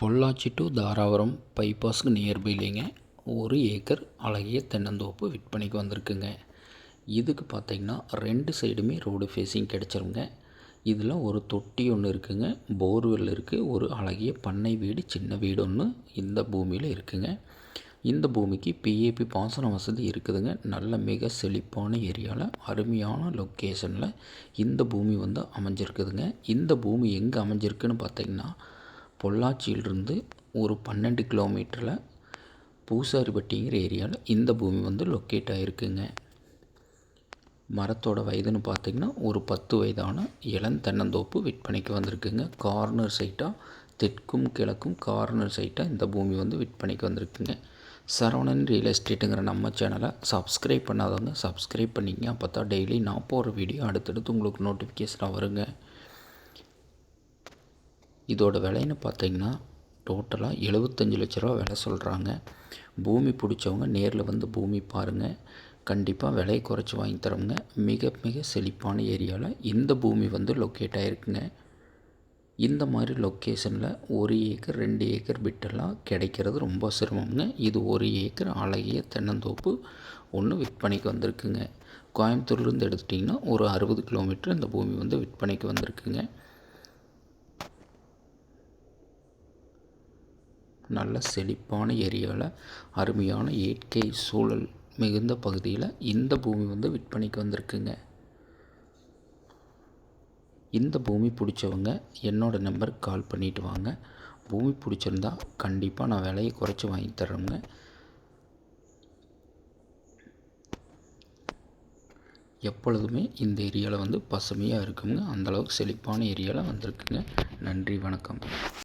Pollachi to Dharapuram பைபாஸுக்கு நியர்பைலேங்க ஒரு ஏக்கர் அழகிய தென்னந்தோப்பு விற்பனைக்கு வந்திருக்குங்க. இதுக்கு பார்த்திங்கன்னா ரெண்டு சைடுமே ரோடு ஃபேஸிங் கிடச்சிருங்க. இதில் ஒரு தொட்டி ஒன்று இருக்குங்க. போர்வெல் இருக்குது ஒரு அழகிய பண்ணை வீடு சின்ன வீடு ஒன்று இந்த பூமியில் இருக்குங்க. இந்த பூமிக்கு பிஏபி பாசன வசதி இருக்குதுங்க. நல்ல மிக செழிப்பான ஏரியாவில் அருமையான லொக்கேஷனில் இந்த பூமி வந்து அமைஞ்சிருக்குதுங்க. இந்த பூமி எங்கே அமைஞ்சிருக்குன்னு பார்த்தீங்கன்னா பொள்ளாச்சியிலிருந்து ஒரு பன்னெண்டு கிலோமீட்டரில் பூசாரிப்பட்டிங்கிற ஏரியாவில் இந்த பூமி வந்து லொக்கேட் ஆகிருக்குங்க மரத்தோட வயதுன்னு பார்த்திங்கன்னா ஒரு பத்து வயதான இளம் தென்னந்தோப்பு விற்பனைக்கு வந்திருக்குங்க. கார்னர் சைட்டாக தெற்கும் கிழக்கும் கார்னர் சைட்டாக இந்த பூமி வந்து விற்பனைக்கு வந்திருக்குங்க. சரவணன் ரியல் எஸ்டேட்டுங்கிற நம்ம சேனலை சப்ஸ்கிரைப் பண்ணாதவங்க சப்ஸ்கிரைப் பண்ணிங்க அப்போ தான் டெய்லி நான் போகிற வீடியோ அடுத்தடுத்து உங்களுக்கு நோட்டிஃபிகேஷனாக வருங்க. இதோட விலைன்னு பார்த்தீங்கன்னா டோட்டலாக எழுபத்தஞ்சு லட்ச ரூபா விலை சொல்கிறாங்க பூமி பிடிச்சவங்க நேரில் வந்து பூமி பாருங்கள் கண்டிப்பாக விலையை குறைச்சி வாங்கி தரோங்க மிக மிக செழிப்பான ஏரியாவில் இந்த பூமி வந்து லொக்கேட் ஆகிருக்குங்க இந்த மாதிரி லொக்கேஷனில் ஒரு ஏக்கர் ரெண்டு ஏக்கர் பிட்டெல்லாம் கிடைக்கிறது ரொம்ப சிரமங்க இது ஒரு ஏக்கர் அழகிய தென்னந்தோப்பு ஒன்று விற்பனைக்கு வந்திருக்குங்க. கோயம்புத்தூர்லேருந்து எடுத்துட்டிங்கன்னா ஒரு அறுபது கிலோமீட்டர் இந்த பூமி வந்து விற்பனைக்கு வந்திருக்குங்க. நல்ல செழிப்பான ஏரியாவில் அருமையான இயற்கை சூழல் மிகுந்த பகுதியில் இந்த பூமி வந்து விற்பனைக்கு வந்திருக்குங்க. இந்த பூமி பிடிச்சவங்க என்னோடய நம்பருக்கு கால் பண்ணிவிட்டு வாங்க. பூமி பிடிச்சிருந்தா கண்டிப்பாக நான் விலையை குறைச்சி வாங்கி தர்றேங்க. எப்பொழுதுமே இந்த ஏரியாவில் வந்து பசுமையாக இருக்குங்க. அந்தளவுக்கு செழிப்பான ஏரியாவில் வந்திருக்குங்க. நன்றி வணக்கம்.